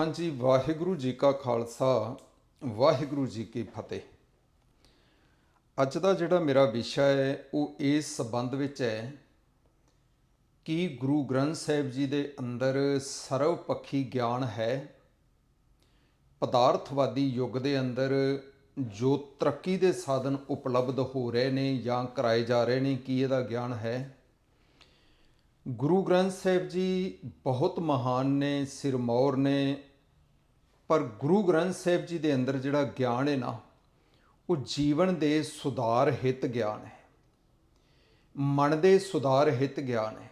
ਹਾਂਜੀ, ਵਾਹਿਗੁਰੂ ਜੀ ਕਾ ਖਾਲਸਾ, ਵਾਹਿਗੁਰੂ ਜੀ ਕੀ ਫਤਿਹ। ਅੱਜ ਦਾ ਜਿਹੜਾ ਮੇਰਾ ਵਿਸ਼ਾ ਹੈ, ਉਹ ਇਸ ਸੰਬੰਧ ਵਿੱਚ ਹੈ ਕਿ ਗੁਰੂ ਗ੍ਰੰਥ ਸਾਹਿਬ ਜੀ ਦੇ ਅੰਦਰ ਸਰਵ ਪੱਖੀ ਗਿਆਨ ਹੈ। ਪਦਾਰਥਵਾਦੀ ਯੁੱਗ ਦੇ ਅੰਦਰ ਜੋ ਤਰੱਕੀ ਦੇ ਸਾਧਨ ਉਪਲਬਧ ਹੋ ਰਹੇ ਨੇ ਜਾਂ ਕਰਾਏ ਜਾ ਰਹੇ ਨੇ, ਕੀ ਇਹਦਾ ਗਿਆਨ ਹੈ? ਗੁਰੂ ਗ੍ਰੰਥ ਸਾਹਿਬ ਜੀ ਬਹੁਤ ਮਹਾਨ ਨੇ, ਸਿਰਮੌਰ ਨੇ ਪਰ ਗੁਰੂ ਗ੍ਰੰਥ ਸਾਹਿਬ ਜੀ ਦੇ ਅੰਦਰ ਜਿਹੜਾ ਗਿਆਨ ਹੈ ਨਾ, ਉਹ ਜੀਵਨ ਦੇ ਸੁਧਾਰ ਹਿੱਤ ਗਿਆਨ ਹੈ। ਮਨ ਦੇ ਸੁਧਾਰ ਹਿੱਤ ਗਿਆਨ ਹੈ।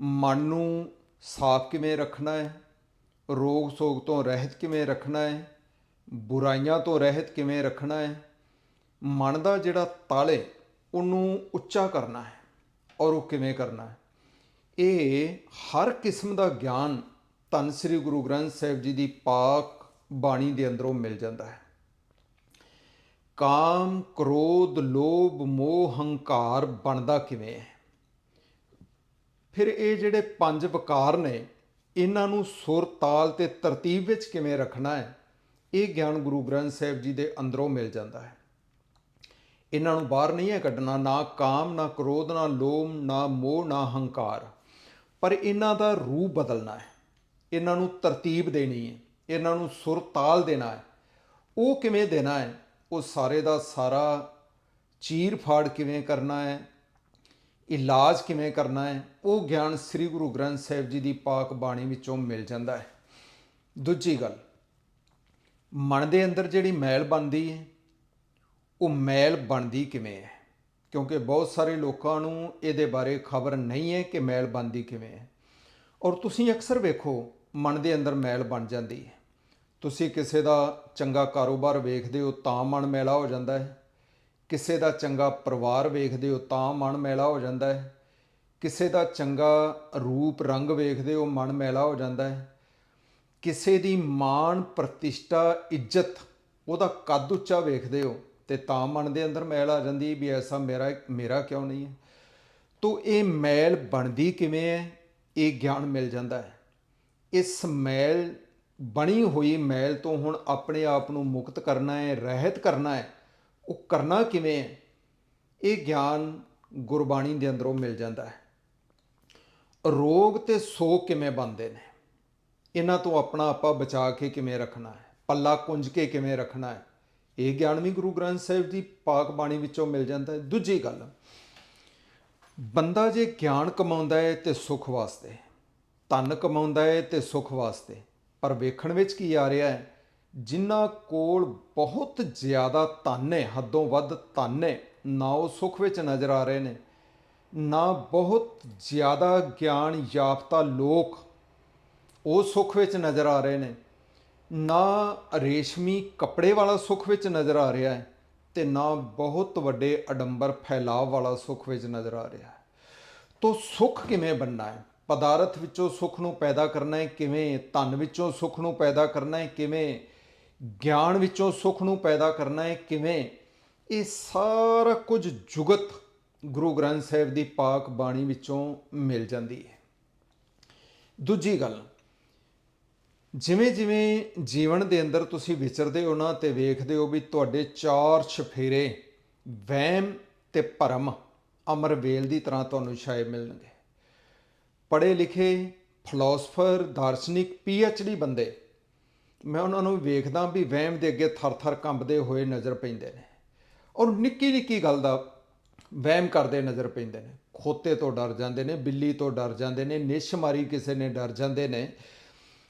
ਮਨ ਨੂੰ ਸਾਫ਼ ਕਿਵੇਂ ਰੱਖਣਾ ਹੈ? ਰੋਗ ਸੋਗ ਤੋਂ ਰਹਿਤ ਕਿਵੇਂ ਰੱਖਣਾ ਹੈ? ਬੁਰਾਈਆਂ ਤੋਂ ਰਹਿਤ ਕਿਵੇਂ ਰੱਖਣਾ ਹੈ? ਮਨ ਦਾ ਜਿਹੜਾ ਤਲ ਹੈ, ਉਹਨੂੰ ਉੱਚਾ ਕਰਨਾ ਹੈ। ਔਰ ਉਹ ਕਿਵੇਂ ਕਰਨਾ ਹੈ? ਇਹ ਹਰ ਕਿਸਮ ਦਾ ਗਿਆਨ ਧੰਨ ਸ੍ਰੀ ਗੁਰੂ ਗ੍ਰੰਥ ਸਾਹਿਬ ਜੀ ਦੀ ਪਾਕ ਬਾਣੀ ਦੇ ਅੰਦਰੋਂ ਮਿਲ ਜਾਂਦਾ ਹੈ। ਕਾਮ, ਕ੍ਰੋਧ, ਲੋਭ, ਮੋਹ, ਹੰਕਾਰ ਬਣਦਾ ਕਿਵੇਂ ਹੈ? ਫਿਰ ਇਹ ਜਿਹੜੇ ਪੰਜ ਵਿਕਾਰ ਨੇ, ਇਹਨਾਂ ਨੂੰ ਸੁਰ ਤਾਲ ਤੇ ਤਰਤੀਬ ਵਿੱਚ ਕਿਵੇਂ ਰੱਖਣਾ ਹੈ? ਇਹ ਗਿਆਨ ਗੁਰੂ ਗ੍ਰੰਥ ਸਾਹਿਬ ਜੀ ਦੇ ਅੰਦਰੋਂ ਮਿਲ ਜਾਂਦਾ ਹੈ। ਇਹਨਾਂ ਨੂੰ ਬਾਹਰ ਨਹੀਂ ਹੈ ਕੱਢਣਾ, ਨਾ ਕਾਮ, ਨਾ ਕ੍ਰੋਧ, ਨਾ ਲੋਭ, ਨਾ ਮੋਹ, ਨਾ ਹੰਕਾਰ। ਪਰ ਇਹਨਾਂ ਦਾ ਰੂਪ ਬਦਲਣਾ ਹੈ। ਇਹਨਾਂ ਨੂੰ ਤਰਤੀਬ ਦੇਣੀ ਹੈ, ਇਹਨਾਂ ਨੂੰ ਸੁਰ ਤਾਲ ਦੇਣਾ ਹੈ। ਉਹ ਕਿਵੇਂ ਦੇਣਾ ਹੈ? ਉਹ ਸਾਰੇ ਦਾ ਸਾਰਾ ਚੀਰ ਫਾੜ ਕਿਵੇਂ ਕਰਨਾ ਹੈ? ਇਲਾਜ ਕਿਵੇਂ ਕਰਨਾ ਹੈ? ਉਹ ਗਿਆਨ ਸ੍ਰੀ ਗੁਰੂ ਗ੍ਰੰਥ ਸਾਹਿਬ ਜੀ ਦੀ ਪਾਕ ਬਾਣੀ ਵਿੱਚੋਂ ਮਿਲ ਜਾਂਦਾ ਹੈ। ਦੂਜੀ ਗੱਲ, ਮਨ ਦੇ ਅੰਦਰ ਜਿਹੜੀ ਮੈਲ ਬਣਦੀ ਹੈ, ਉਹ ਮੈਲ ਬਣਦੀ ਕਿਵੇਂ ਹੈ? ਕਿਉਂਕਿ ਬਹੁਤ ਸਾਰੇ ਲੋਕਾਂ ਨੂੰ ਇਹਦੇ ਬਾਰੇ ਖਬਰ ਨਹੀਂ ਹੈ ਕਿ ਮੈਲ ਬਣਦੀ ਕਿਵੇਂ ਹੈ। ਔਰ ਤੁਸੀਂ ਅਕਸਰ ਵੇਖੋ ਮਨ ਦੇ ਅੰਦਰ ਮੈਲ ਬਣ ਜਾਂਦੀ ਹੈ। ਤੁਸੀਂ ਕਿਸੇ ਦਾ ਚੰਗਾ ਕਾਰੋਬਾਰ ਵੇਖਦੇ ਹੋ ਤਾਂ ਮਨ ਮੈਲਾ ਹੋ ਜਾਂਦਾ ਹੈ। ਕਿਸੇ ਦਾ ਚੰਗਾ ਪਰਿਵਾਰ ਵੇਖਦੇ ਹੋ ਤਾਂ ਮਨ ਮੈਲਾ ਹੋ ਜਾਂਦਾ ਹੈ। ਕਿਸੇ ਦਾ ਚੰਗਾ ਰੂਪ ਰੰਗ ਵੇਖਦੇ ਹੋ ਮਨ ਮੈਲਾ ਹੋ ਜਾਂਦਾ ਹੈ। ਕਿਸੇ ਦੀ ਮਾਣ, ਪ੍ਰਤਿਸ਼ਠਾ, ਇੱਜ਼ਤ, ਉਹਦਾ ਕੱਦ ਉੱਚਾ ਵੇਖਦੇ ਹੋ ਤੇ ਤਾਂ ਮਨ ਦੇ ਅੰਦਰ ਮੈਲ ਆ ਜਾਂਦੀ ਵੀ ਐਸਾ ਮੇਰਾ ਮੇਰਾ ਕਿਉਂ ਨਹੀਂ ਹੈ? ਤੋ ਇਹ ਮੈਲ ਬਣਦੀ ਕਿਵੇਂ ਹੈ? ਇਹ ਗਿਆਨ ਮਿਲ ਜਾਂਦਾ ਹੈ। ਇਸ ਮੈਲ, ਬਣੀ ਹੋਈ ਮੈਲ ਤੋਂ ਹੁਣ ਆਪਣੇ ਆਪ ਨੂੰ ਮੁਕਤ ਕਰਨਾ ਹੈ, ਰਹਿਤ ਕਰਨਾ ਹੈ, ਉਹ ਕਰਨਾ ਕਿਵੇਂ ਹੈ? ਇਹ ਗਿਆਨ ਗੁਰਬਾਣੀ ਦੇ ਅੰਦਰੋਂ ਮਿਲ ਜਾਂਦਾ ਹੈ। ਰੋਗ ਤੇ ਸੋਗ ਕਿਵੇਂ ਬਣਦੇ ਨੇ? ਇਹਨਾਂ ਤੋਂ ਆਪਣਾ ਆਪਾ ਬਚਾ ਕੇ ਕਿਵੇਂ ਰੱਖਣਾ ਹੈ? ਪੱਲਾ ਕੁੰਝ ਕੇ ਕਿਵੇਂ ਰੱਖਣਾ ਹੈ? ਇਹ ਗਿਆਨ ਵੀ ਗੁਰੂ ਗ੍ਰੰਥ ਸਾਹਿਬ ਦੀ ਪਾਕ ਬਾਣੀ ਵਿੱਚੋਂ ਮਿਲ ਜਾਂਦਾ ਹੈ। ਦੂਜੀ ਗੱਲ, ਬੰਦਾ ਜੇ ਗਿਆਨ ਕਮਾਉਂਦਾ ਹੈ ਤੇ ਸੁਖ ਵਾਸਤੇ ਧਨ ਕਮਾਉਂਦਾ ਹੈ ਤੇ ਸੁਖ ਵਾਸਤੇ। ਪਰ ਵੇਖਣ ਵਿੱਚ ਕੀ ਆ ਰਿਹਾ ਹੈ? ਜਿਨ੍ਹਾਂ ਕੋਲ ਬਹੁਤ ਜ਼ਿਆਦਾ ਧਨ ਹੈ, ਹੱਦੋਂ ਵੱਧ ਧਨ ਹੈ, ਨਾ ਉਹ ਸੁਖ ਵਿੱਚ ਨਜ਼ਰ ਆ ਰਹੇ ਨੇ, ਨਾ ਬਹੁਤ ਜ਼ਿਆਦਾ ਗਿਆਨ ਯਾਫਤਾ ਲੋਕ ਉਹ ਸੁਖ ਵਿੱਚ ਨਜ਼ਰ ਆ ਰਹੇ ਨੇ, ਨਾ ਰੇਸ਼ਮੀ ਕੱਪੜੇ ਵਾਲਾ ਸੁਖ ਵਿੱਚ ਨਜ਼ਰ ਆ ਰਿਹਾ ਹੈ ਤੇ ਨਾ ਬਹੁਤ ਵੱਡੇ ਅਡੰਬਰ ਫੈਲਾਵ ਵਾਲਾ ਸੁਖ ਵਿੱਚ ਨਜ਼ਰ ਆ ਰਿਹਾ ਹੈ। ਤੋ ਸੁਖ ਕਿਵੇਂ ਬਣਨਾ ਹੈ? ਪਦਾਰਥ ਵਿੱਚੋਂ ਸੁੱਖ ਨੂੰ ਪੈਦਾ ਕਰਨਾ ਹੈ, ਕਿਵੇਂ ਧਨ ਵਿੱਚੋਂ ਸੁੱਖ ਨੂੰ ਪੈਦਾ ਕਰਨਾ ਹੈ, ਕਿਵੇਂ ਗਿਆਨ ਵਿੱਚੋਂ ਸੁੱਖ ਨੂੰ ਪੈਦਾ ਕਰਨਾ ਹੈ, ਕਿਵੇਂ ਇਹ ਸਾਰਾ ਕੁਝ ਜੁਗਤ ਗੁਰੂ ਗ੍ਰੰਥ ਸਾਹਿਬ ਦੀ ਪਾਕ ਬਾਣੀ ਵਿੱਚੋਂ ਮਿਲ ਜਾਂਦੀ ਹੈ। ਦੂਜੀ ਗੱਲ ਜਿਵੇਂ ਜਿਵੇਂ ਜੀਵਨ ਦੇ ਅੰਦਰ ਤੁਸੀਂ ਵਿਚਰਦੇ ਹੋ ਨਾ ਤੇ ਵੇਖਦੇ ਹੋ ਵੀ ਤੁਹਾਡੇ ਚਾਰ ਛਫੇਰੇ ਵਹਿਮ ਤੇ ਭਰਮ ਅਮਰ ਵੇਲ ਦੀ ਤਰ੍ਹਾਂ ਤੁਹਾਨੂੰ ਸ਼ਾਇਦ ਮਿਲਣਗੇ। ਪੜ੍ਹੇ ਲਿਖੇ ਫਿਲਾਸਫਰ ਦਾਰਸ਼ਨਿਕ ਡੀ ਬੰਦੇ। ਮੈਂ ਉਹਨਾਂ ਨੂੰ ਵੇਖਦਾ ਵੀ ਵਹਿਮ ਦੇ ਅੱਗੇ ਥਰ-ਥਰ ਕੰਬਦੇ ਹੋਏ ਨਜ਼ਰ ਪੈਂਦੇ ਨੇ। ਔਰ ਨਿੱਕੀ ਨਿੱਕੀ ਗੱਲ ਦਾ ਵਹਿਮ ਕਰਦੇ ਨਜ਼ਰ ਪੈਂਦੇ ਨੇ। ਖੋਤੇ ਤੋਂ ਡਰ ਜਾਂਦੇ ਨੇ, ਬਿੱਲੀ ਤੋਂ ਡਰ ਜਾਂਦੇ ਨੇ ਨਿਸ਼ ਮਾਰੀ ਕਿਸੇ ਨੇ ਡਰ ਜਾਂਦੇ ਨੇ।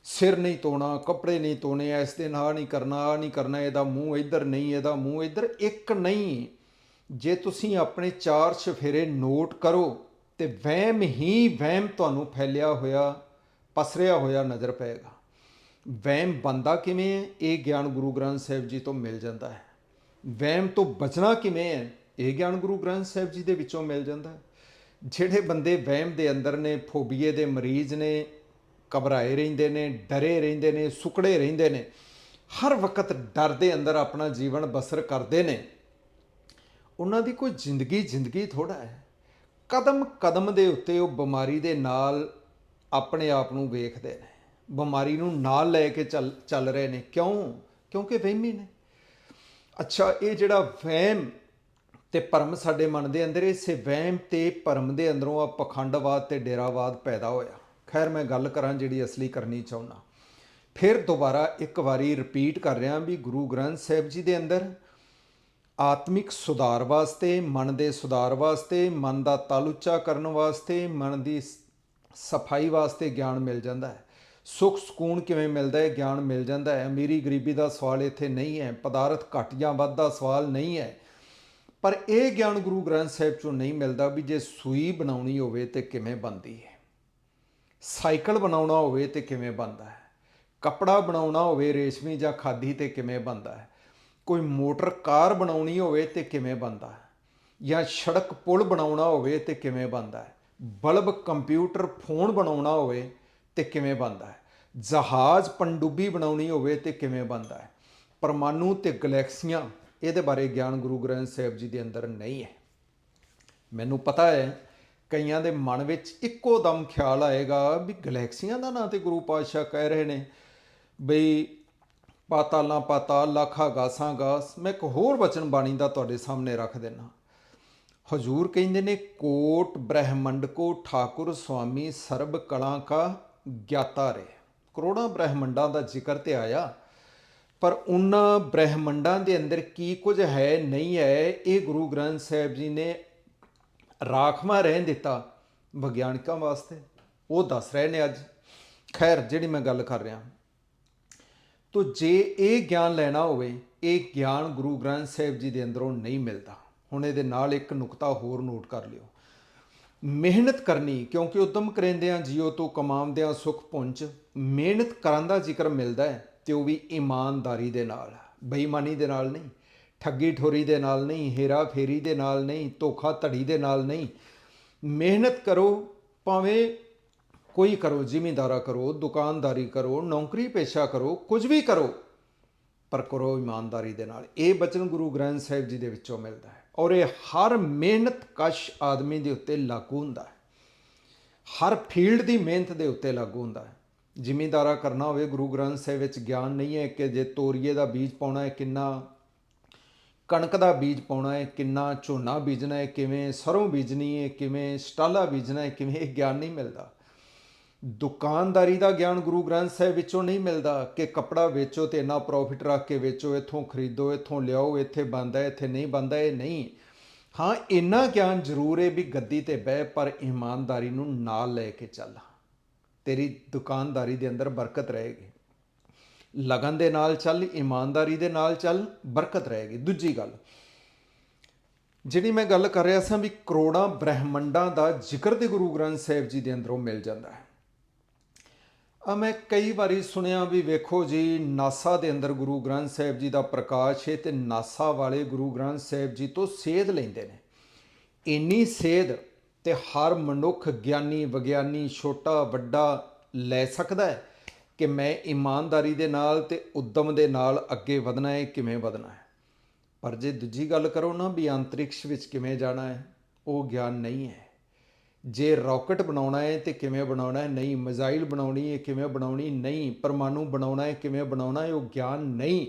ਸਿਰ ਨਹੀਂ ਧੋਣਾ, ਕੱਪੜੇ ਨਹੀਂ ਧੋਣੇ, ਇਸ ਦੇ ਨਾਲ ਨਹੀਂ ਕਰਨਾ ਆ ਨਹੀਂ ਕਰਨਾ, ਇਹਦਾ ਮੂੰਹ ਇੱਧਰ ਨਹੀਂ, ਇਹਦਾ ਮੂੰਹ ਇੱਧਰ। ਇੱਕ ਨਹੀਂ। ਜੇ ਤੁਸੀਂ ਆਪਣੇ ਚਾਰ ਸ਼ਫੇਰੇ ਨੋਟ ਕਰੋ ਤੇ ਵਹਿਮ ਹੀ ਵਹਿਮ ਤੁਹਾਨੂੰ ਫੈਲਿਆ ਹੋਇਆ, ਪਸਰਿਆ ਹੋਇਆ ਨਜ਼ਰ ਪਏਗਾ। ਵਹਿਮ ਬੰਦਾ ਕਿਵੇਂ ਹੈ? ਇਹ ਗਿਆਨ ਗੁਰੂ ਗ੍ਰੰਥ ਸਾਹਿਬ ਜੀ ਤੋਂ ਮਿਲ ਜਾਂਦਾ ਹੈ। ਵਹਿਮ ਤੋਂ ਬਚਣਾ ਕਿਵੇਂ ਹੈ? ਇਹ ਗਿਆਨ ਗੁਰੂ ਗ੍ਰੰਥ ਸਾਹਿਬ ਜੀ ਦੇ ਵਿੱਚੋਂ ਮਿਲ ਜਾਂਦਾ ਹੈ। ਜਿਹੜੇ ਬੰਦੇ ਵਹਿਮ ਦੇ ਅੰਦਰ ਨੇ, ਫੋਬੀਏ ਦੇ ਮਰੀਜ਼ ਨੇ, ਘਬਰਾਏ ਰਹਿੰਦੇ ਨੇ, ਡਰੇ ਰਹਿੰਦੇ ਨੇ, ਸੁਕੜੇ ਰਹਿੰਦੇ ਨੇ, ਹਰ ਵਕਤ ਡਰ ਦੇ ਅੰਦਰ ਆਪਣਾ ਜੀਵਨ ਬਸਰ ਕਰਦੇ ਨੇ, ਉਹਨਾਂ ਦੀ ਕੋਈ ਜ਼ਿੰਦਗੀ ਜ਼ਿੰਦਗੀ ਥੋੜਾ ਹੈ। ਕਦਮ ਕਦਮ ਦੇ ਉੱਤੇ ਉਹ ਬਿਮਾਰੀ ਦੇ ਨਾਲ ਆਪਣੇ ਆਪ ਨੂੰ ਵੇਖਦੇ ਨੇ। ਬਿਮਾਰੀ ਨੂੰ ਨਾਲ ਲੈ ਕੇ ਚੱਲ ਚੱਲ ਰਹੇ ਨੇ। ਕਿਉਂ? ਕਿਉਂਕਿ ਵਹਿਮੀ ਨੇ। ਅੱਛਾ, ਇਹ ਜਿਹੜਾ ਵਹਿਮ ਤੇ ਭਰਮ ਸਾਡੇ ਮਨ ਦੇ ਅੰਦਰ, ਇਸੇ ਵਹਿਮ ਤੇ ਭਰਮ ਦੇ ਅੰਦਰੋਂ ਆ ਪਖੰਡਵਾਦ ਤੇ ਡੇਰਾਵਾਦ ਪੈਦਾ ਹੋਇਆ। ਖੈਰ, ਮੈਂ ਗੱਲ ਕਰਾਂ ਜਿਹੜੀ ਅਸਲੀ ਕਰਨੀ ਚਾਹੁੰਦਾ। ਫਿਰ ਦੁਬਾਰਾ ਇੱਕ ਵਾਰੀ ਰਿਪੀਟ ਕਰ ਰਿਹਾ ਵੀ ਗੁਰੂ ਗ੍ਰੰਥ ਸਾਹਿਬ ਜੀ ਦੇ ਅੰਦਰ ਆਤਮਿਕ ਸੁਧਾਰ ਵਾਸਤੇ, ਮਨ ਦੇ ਸੁਧਾਰ ਵਾਸਤੇ, ਮਨ ਦਾ ਤਲ ਉੱਚਾ ਕਰਨ ਵਾਸਤੇ, ਮਨ ਦੀ ਸਫ਼ਾਈ ਵਾਸਤੇ ਗਿਆਨ ਮਿਲ ਜਾਂਦਾ ਹੈ। ਸੁਖ ਸਕੂਨ ਕਿਵੇਂ ਮਿਲਦਾ ਹੈ? ਗਿਆਨ ਮਿਲ ਜਾਂਦਾ ਹੈ। ਅਮੀਰੀ ਗਰੀਬੀ ਦਾ ਸਵਾਲ ਇੱਥੇ ਨਹੀਂ ਹੈ। ਪਦਾਰਥ ਘੱਟ ਜਾਂ ਵੱਧ ਦਾ ਸਵਾਲ ਨਹੀਂ ਹੈ। ਪਰ ਇਹ ਗਿਆਨ ਗੁਰੂ ਗ੍ਰੰਥ ਸਾਹਿਬ ਚੋਂ ਨਹੀਂ ਮਿਲਦਾ ਵੀ ਜੇ ਸੂਈ ਬਣਾਉਣੀ ਹੋਵੇ ਤੇ ਕਿਵੇਂ ਬਣਦੀ ਹੈ। ਸਾਈਕਲ ਬਣਾਉਣਾ ਹੋਵੇ ਤੇ ਕਿਵੇਂ ਬਣਦਾ ਹੈ। ਕੱਪੜਾ ਬਣਾਉਣਾ ਹੋਵੇ ਰੇਸ਼ਮੀ ਜਾਂ ਖਾਦੀ ਤੇ ਕਿਵੇਂ ਬਣਦਾ ਹੈ। ਕੋਈ ਮੋਟਰ ਕਾਰ ਬਣਾਉਣੀ ਹੋਵੇ ਤੇ ਕਿਵੇਂ ਬਣਦਾ ਹੈ? ਜਾਂ ਸੜਕ ਪੁਲ ਬਣਾਉਣਾ ਹੋਵੇ ਤੇ ਕਿਵੇਂ ਬਣਦਾ ਹੈ? ਬਲਬ, ਕੰਪਿਊਟਰ, ਫੋਨ ਬਣਾਉਣਾ ਹੋਵੇ ਤੇ ਕਿਵੇਂ ਬਣਦਾ ਹੈ? ਜਹਾਜ਼ ਪਣਡੁੱਬੀ ਬਣਾਉਣੀ ਹੋਵੇ ਤੇ ਕਿਵੇਂ ਬਣਦਾ ਹੈ? ਪਰਮਾਣੂ ਤੇ ਗੈਲੈਕਸੀਆਂ, ਇਹਦੇ ਬਾਰੇ ਗਿਆਨ ਗੁਰੂ ਗ੍ਰੰਥ ਸਾਹਿਬ ਜੀ ਦੇ ਅੰਦਰ ਨਹੀਂ ਹੈ। ਮੈਨੂੰ ਪਤਾ ਹੈ, ਕਈਆਂ ਦੇ ਮਨ ਵਿੱਚ ਇੱਕੋ ਦਮ ਖਿਆਲ ਆਏਗਾ ਵੀ ਗੈਲੈਕਸੀਆਂ ਦਾ ਨਾਂ ਤੇ ਗੁਰੂ ਪਾਤਸ਼ਾਹ ਕਹਿ ਰਹੇ ਨੇ, ਬਈ ਪਾਤਾਲਾਂ ਪਾਤਾਲ, ਲੱਖਾਂ ਗਾਸਾਂ ਗਾਸ ਮੈਂ ਇੱਕ ਹੋਰ ਵਚਨ ਬਾਣੀ ਦਾ ਤੁਹਾਡੇ ਸਾਹਮਣੇ ਰੱਖ ਦੇਣਾ ਹਜੂਰ ਕਹਿੰਦੇ ਨੇ, ਕੋਟ ਬ੍ਰਹਿਮੰਡ ਕੋ ਠਾਕੁਰ ਸੁਆਮੀ ਸਰਬ ਕਲਾ ਕਾ ਗਿਆਤਾ ਰੇ। ਕਰੋੜਾਂ ਬ੍ਰਹਿਮੰਡਾਂ ਦਾ ਜ਼ਿਕਰ ਤੇ ਆਇਆ, ਪਰ ਉਹਨਾਂ ਬ੍ਰਹਿਮੰਡਾਂ ਦੇ ਅੰਦਰ ਕੀ ਕੁਝ ਹੈ, ਨਹੀਂ ਹੈ, ਇਹ ਗੁਰੂ ਗ੍ਰੰਥ ਸਾਹਿਬ ਜੀ ਨੇ ਰਾਖਵਾ ਰਹਿਣ ਦਿੱਤਾ ਵਿਗਿਆਨਕਾਂ ਵਾਸਤੇ। ਉਹ ਦੱਸ ਰਹੇ ਨੇ ਅੱਜ। ਖੈਰ, ਜਿਹੜੀ ਮੈਂ ਗੱਲ ਕਰ ਰਿਹਾ ਤੋ ਜੇ ਇਹ ਗਿਆਨ ਲੈਣਾ ਹੋਵੇ, ਇਹ ਗਿਆਨ ਗੁਰੂ ਗ੍ਰੰਥ ਸਾਹਿਬ ਜੀ ਦੇ ਅੰਦਰੋਂ ਨਹੀਂ ਮਿਲਦਾ। ਹੁਣ ਇਹਦੇ ਨਾਲ ਇੱਕ ਨੁਕਤਾ ਹੋਰ ਨੋਟ ਕਰ ਲਿਓ। ਮਿਹਨਤ ਕਰਨੀ, ਕਿਉਂਕਿ ਉਦਮ ਕਰੇਂਦਿਆਂ ਜੀਓ ਤੋਂ ਕਮਾਉਂਦਿਆਂ ਸੁਖ ਪੁੰਚ ਮਿਹਨਤ ਕਰਨ ਦਾ ਜ਼ਿਕਰ ਮਿਲਦਾ ਹੈ ਤੇ ਉਹ ਵੀ ਇਮਾਨਦਾਰੀ ਦੇ ਨਾਲ, ਬੇਈਮਾਨੀ ਦੇ ਨਾਲ ਨਹੀਂ, ਠੱਗੀ ਠੋਰੀ ਦੇ ਨਾਲ ਨਹੀਂ, ਹੇਰਾ ਫੇਰੀ ਦੇ ਨਾਲ ਨਹੀਂ ਧੋਖਾ ਧੜੀ ਦੇ ਨਾਲ ਨਹੀਂ। ਮਿਹਨਤ ਕਰੋ, ਭਾਵੇਂ ਕੋਈ ਕਰੋ, ਜ਼ਿਮੀਂਦਾਰਾ ਕਰੋ, ਦੁਕਾਨਦਾਰੀ ਕਰੋ, ਨੌਕਰੀ ਪੇਸ਼ਾ ਕਰੋ, ਕੁਝ ਵੀ ਕਰੋ, ਪਰ ਕਰੋ ਇਮਾਨਦਾਰੀ ਦੇ ਨਾਲ। ਇਹ ਬਚਨ ਗੁਰੂ ਗ੍ਰੰਥ ਸਾਹਿਬ ਜੀ ਦੇ ਵਿੱਚੋਂ ਮਿਲਦਾ ਹੈ। ਔਰ ਇਹ ਹਰ ਮਿਹਨਤ ਕਸ਼ ਆਦਮੀ ਦੇ ਉੱਤੇ ਲਾਗੂ ਹੁੰਦਾ ਹੈ। ਹਰ ਫੀਲਡ ਦੀ ਮਿਹਨਤ ਦੇ ਉੱਤੇ ਲਾਗੂ ਹੁੰਦਾ ਹੈ। ਜ਼ਿਮੀਂਦਾਰਾ ਕਰਨਾ ਹੋਵੇ, ਗੁਰੂ ਗ੍ਰੰਥ ਸਾਹਿਬ ਵਿੱਚ ਗਿਆਨ ਨਹੀਂ ਹੈ ਕਿ ਜੇ ਤੋਰੀਏ ਦਾ ਬੀਜ ਪਾਉਣਾ ਹੈ ਕਿੰਨਾ, ਕਣਕ ਦਾ ਬੀਜ ਪਾਉਣਾ ਹੈ ਕਿੰਨਾ, ਝੋਨਾ ਬੀਜਣਾ ਹੈ ਕਿਵੇਂ, ਸਰੋਂ ਬੀਜਣੀ ਹੈ ਕਿਵੇਂ, ਸਟਾਲਾ ਬੀਜਣਾ ਹੈ ਕਿਵੇਂ, ਇਹ ਗਿਆਨ ਨਹੀਂ ਮਿਲਦਾ। ਦੁਕਾਨਦਾਰੀ ਦਾ ਗਿਆਨ ਗੁਰੂ ਗ੍ਰੰਥ ਸਾਹਿਬ ਵਿੱਚੋਂ ਨਹੀਂ ਮਿਲਦਾ ਕਿ ਕੱਪੜਾ ਵੇਚੋ ਤੇ ਇੰਨਾ ਪ੍ਰੋਫਿਟ ਰੱਖ ਕੇ ਵੇਚੋ, ਇੱਥੋਂ ਖਰੀਦੋ, ਇੱਥੋਂ ਲਿਆਓ, ਇੱਥੇ ਬੰਦਾ ਇੱਥੇ ਨਹੀਂ ਬੰਦਾ ਇਹ ਨਹੀਂ। ਹਾਂ, ਇੰਨਾ ਗਿਆਨ ਜ਼ਰੂਰ ਹੈ ਵੀ ਗੱਦੀ ਤੇ ਬਹਿ, ਪਰ ਇਮਾਨਦਾਰੀ ਨੂੰ ਨਾਲ ਲੈ ਕੇ ਚੱਲ। ਤੇਰੀ ਦੁਕਾਨਦਾਰੀ ਦੇ ਅੰਦਰ ਬਰਕਤ ਰਹੇਗੀ। ਲਗਨ ਦੇ ਨਾਲ ਚੱਲ, ਇਮਾਨਦਾਰੀ ਦੇ ਨਾਲ ਚੱਲ, ਬਰਕਤ ਰਹੇਗੀ। ਦੂਜੀ ਗੱਲ, ਜਿਹੜੀ ਮੈਂ ਗੱਲ ਕਰ ਰਿਹਾ ਸਾਂ ਵੀ ਕਰੋੜਾਂ ਬ੍ਰਹਿਮੰਡਾਂ ਦਾ ਜ਼ਿਕਰ ਤੇ ਗੁਰੂ ਗ੍ਰੰਥ ਸਾਹਿਬ ਜੀ ਦੇ ਅੰਦਰੋਂ ਮਿਲ ਜਾਂਦਾ ਹੈ। ਮੈਂ ਕਈ ਵਾਰੀ ਸੁਣਿਆ ਵੀ ਵੇਖੋ ਜੀ, ਨਾਸਾ ਦੇ ਅੰਦਰ ਗੁਰੂ ਗ੍ਰੰਥ ਸਾਹਿਬ ਜੀ ਦਾ ਪ੍ਰਕਾਸ਼ ਹੈ ਤੇ ਨਾਸਾ ਵਾਲੇ ਗੁਰੂ ਗ੍ਰੰਥ ਸਾਹਿਬ ਜੀ ਤੋਂ ਸੇਧ ਲੈਂਦੇ ਨੇ। ਇੰਨੀ ਸੇਧ ਤੇ ਹਰ ਮਨੁੱਖ ਗਿਆਨੀ, ਵਿਗਿਆਨੀ, ਛੋਟਾ, ਵੱਡਾ ਲੈ ਸਕਦਾ ਹੈ ਕਿ ਮੈਂ ਇਮਾਨਦਾਰੀ ਦੇ ਨਾਲ ਤੇ ਉਦਮ ਦੇ ਨਾਲ ਅੱਗੇ ਵਧਣਾ ਹੈ, ਕਿਵੇਂ ਵਧਣਾ ਹੈ? ਪਰ ਜੇ ਦੂਜੀ ਗੱਲ ਕਰੋ ਨਾ ਵੀ ਅੰਤਰਿਕਸ਼ ਵਿੱਚ ਕਿਵੇਂ ਜਾਣਾ ਹੈ, ਉਹ ਗਿਆਨ ਨਹੀਂ ਹੈ। ਜੇ ਰਾਕਟ ਬਣਾਉਣਾ ਹੈ ਤੇ ਕਿਵੇਂ ਬਣਾਉਣਾ ਹੈ? ਨਹੀਂ, ਮਿਜ਼ਾਈਲ ਬਣਾਉਣੀ ਹੈ, ਕਿਵੇਂ ਬਣਾਉਣੀ? ਨਹੀਂ, ਪਰਮਾਣੂ ਬਣਾਉਣਾ ਹੈ, ਕਿਵੇਂ ਬਣਾਉਣਾ ਹੈ, ਉਹ ਗਿਆਨ ਨਹੀਂ।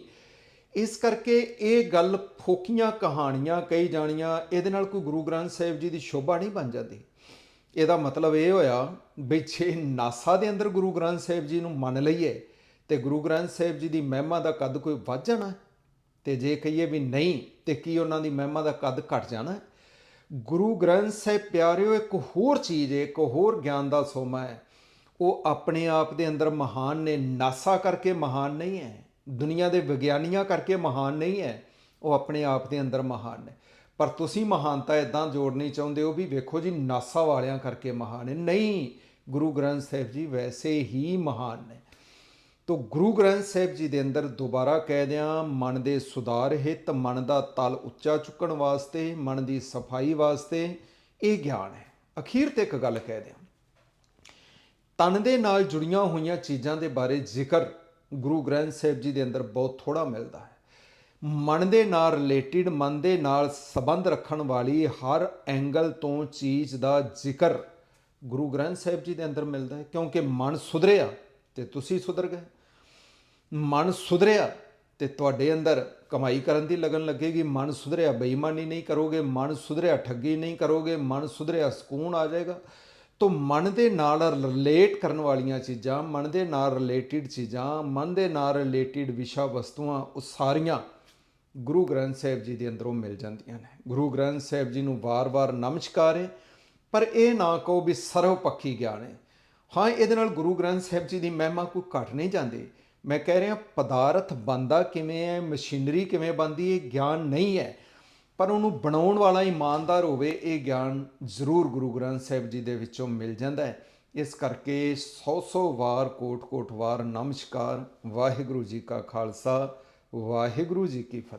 ਇਸ ਕਰਕੇ ਇਹ ਗੱਲ ਫੋਕੀਆਂ ਕਹਾਣੀਆਂ ਕਹੀ ਜਾਣੀਆਂ, ਇਹਦੇ ਨਾਲ ਕੋਈ ਗੁਰੂ ਗ੍ਰੰਥ ਸਾਹਿਬ ਜੀ ਦੀ ਸ਼ੋਭਾ ਨਹੀਂ ਬਣ ਜਾਂਦੀ। ਇਹਦਾ ਮਤਲਬ ਇਹ ਹੋਇਆ ਵੀ ਜੇ ਨਾਸਾ ਦੇ ਅੰਦਰ ਗੁਰੂ ਗ੍ਰੰਥ ਸਾਹਿਬ ਜੀ ਨੂੰ ਮੰਨ ਲਈਏ ਤੇ ਗੁਰੂ ਗ੍ਰੰਥ ਸਾਹਿਬ ਜੀ ਦੀ ਮਹਿਮਾ ਦਾ ਕੱਦ ਕੋਈ ਵੱਧ ਜਾਣਾ ਹੈ? ਤੇ ਜੇ ਕਹੀਏ ਵੀ ਨਹੀਂ, ਤੇ ਕੀ ਉਹਨਾਂ ਦੀ ਮਹਿਮਾ ਦਾ ਕੱਦ ਘਟ ਜਾਣਾ ਗੁਰੂ ਗ੍ਰੰਥ ਸਾਹਿਬ ਪਿਆਰਿਓ, ਇੱਕ ਹੋਰ ਚੀਜ਼ ਹੈ, ਇੱਕ ਹੋਰ ਗਿਆਨ ਦਾ ਸੋਮਾ ਹੈ। ਉਹ ਆਪਣੇ ਆਪ ਦੇ ਅੰਦਰ ਮਹਾਨ ਨੇ। ਨਾਸਾ ਕਰਕੇ ਮਹਾਨ ਨਹੀਂ ਹੈ। ਦੁਨੀਆ ਦੇ ਵਿਗਿਆਨੀਆਂ ਕਰਕੇ ਮਹਾਨ ਨਹੀਂ ਹੈ। ਉਹ ਆਪਣੇ ਆਪ ਦੇ ਅੰਦਰ ਮਹਾਨ ਨੇ। ਪਰ ਤੁਸੀਂ ਮਹਾਨਤਾ ਇਦਾਂ ਜੋੜਨੀ ਚਾਹੁੰਦੇ ਹੋ ਵੀ ਵੇਖੋ ਜੀ, ਨਾਸਾ ਵਾਲਿਆਂ ਕਰਕੇ ਮਹਾਨ ਹੈ। ਨਹੀਂ, ਗੁਰੂ ਗ੍ਰੰਥ ਸਾਹਿਬ ਜੀ ਵੈਸੇ ਹੀ ਮਹਾਨ ਨੇ। ਤੋ ਗੁਰੂ ਗ੍ਰੰਥ ਸਾਹਿਬ ਜੀ ਦੇ ਅੰਦਰ ਦੁਬਾਰਾ ਕਹਿ ਦਿਆਂ ਮਨ ਦੇ ਸੁਧਾਰ ਹਿੱਤ, ਮਨ ਦਾ ਤਲ ਉੱਚਾ ਚੁੱਕਣ ਵਾਸਤੇ, ਮਨ ਦੀ ਸਫ਼ਾਈ ਵਾਸਤੇ ਇਹ ਗਿਆਨ ਹੈ। ਅਖੀਰ ਤੇ ਇੱਕ ਗੱਲ ਕਹਿ ਦਿਆਂ ਤਨ ਦੇ ਨਾਲ ਜੁੜੀਆਂ ਹੋਈਆਂ ਚੀਜ਼ਾਂ ਦੇ ਬਾਰੇ ਜ਼ਿਕਰ ਗੁਰੂ ਗ੍ਰੰਥ ਸਾਹਿਬ ਜੀ ਦੇ ਅੰਦਰ ਬਹੁਤ ਥੋੜਾ ਮਿਲਦਾ ਹੈ। ਮਨ ਦੇ ਨਾਲ ਰਿਲੇਟਡ ਮਨ ਦੇ ਨਾਲ ਸੰਬੰਧ ਰੱਖਣ ਵਾਲੀ ਹਰ ਐਂਗਲ ਤੋਂ ਚੀਜ਼ ਦਾ ਜ਼ਿਕਰ ਗੁਰੂ ਗ੍ਰੰਥ ਸਾਹਿਬ ਜੀ ਦੇ ਅੰਦਰ ਮਿਲਦਾ ਹੈ, ਕਿਉਂਕਿ ਮਨ ਸੁਧਰਿਆ ਤੇ ਤੁਸੀਂ ਸੁਧਰ ਗਏ। ਮਨ ਸੁਧਰਿਆ ਤੇ ਤੁਹਾਡੇ ਅੰਦਰ ਕਮਾਈ ਕਰਨ ਦੀ ਲਗਨ ਲੱਗੇਗੀ, ਮਨ ਸੁਧਰਿਆ, ਬੇਈਮਾਨੀ ਨਹੀਂ ਕਰੋਗੇ, ਮਨ ਸੁਧਰਿਆ, ਠੱਗੀ ਨਹੀਂ ਕਰੋਗੇ, ਮਨ ਸੁਧਰਿਆ, ਸਕੂਨ ਆ ਜਾਏਗਾ। ਤੋਂ ਮਨ ਦੇ ਨਾਲ ਰਿਲੇਟ ਕਰਨ ਵਾਲੀਆਂ ਚੀਜ਼ਾਂ, ਮਨ ਦੇ ਨਾਲ ਰਿਲੇਟਡ ਚੀਜ਼ਾਂ, ਮਨ ਦੇ ਨਾਲ ਰਿਲੇਟਡ ਵਿਸ਼ਾ ਵਸਤੂਆਂ, ਉਹ ਸਾਰੀਆਂ ਗੁਰੂ ਗ੍ਰੰਥ ਸਾਹਿਬ ਜੀ ਦੇ ਅੰਦਰੋਂ ਮਿਲ ਜਾਂਦੀਆਂ ਨੇ। ਗੁਰੂ ਗ੍ਰੰਥ ਸਾਹਿਬ ਜੀ ਨੂੰ ਵਾਰ-ਵਾਰ ਨਮਸਕਾਰ ਹੈ, ਪਰ ਇਹ ਨਾ ਕਹੋ ਵੀ ਸਰਵ ਪੱਖੀ ਗਿਆਨ ਹੈ। ਹਾਂ, ਇਹਦੇ ਨਾਲ ਗੁਰੂ ਗ੍ਰੰਥ ਸਾਹਿਬ ਜੀ ਦੀ ਮਹਿਮਾ ਕੋਈ ਘਟ ਨਹੀਂ ਜਾਂਦੀ। ਮੈਂ ਕਹਿ ਰਿਹਾ, ਪਦਾਰਥ ਬੰਦਾ ਕਿਵੇਂ ਹੈ, ਮਸ਼ੀਨਰੀ ਕਿਵੇਂ ਬੰਦੀ ਇਹ ਗਿਆਨ ਨਹੀਂ ਹੈ। ਪਰ ਉਹਨੂੰ ਬਣਾਉਣ ਵਾਲਾ ਇਮਾਨਦਾਰ ਹੋਵੇ, ਇਹ ਗਿਆਨ ਜ਼ਰੂਰ ਗੁਰੂ ਗ੍ਰੰਥ ਸਾਹਿਬ ਜੀ ਦੇ ਵਿੱਚੋਂ ਮਿਲ ਜਾਂਦਾ ਹੈ। ਇਸ ਕਰਕੇ ਸੌ ਸੌ ਵਾਰ, ਕੋਟ ਕੋਟ ਵਾਰ ਨਮਸਕਾਰ, ਵਾਹਿਗੁਰੂ ਜੀ ਕਾ ਖਾਲਸਾ, ਵਾਹਿਗੁਰੂ ਜੀ ਕੀ ਫਤਿਹ।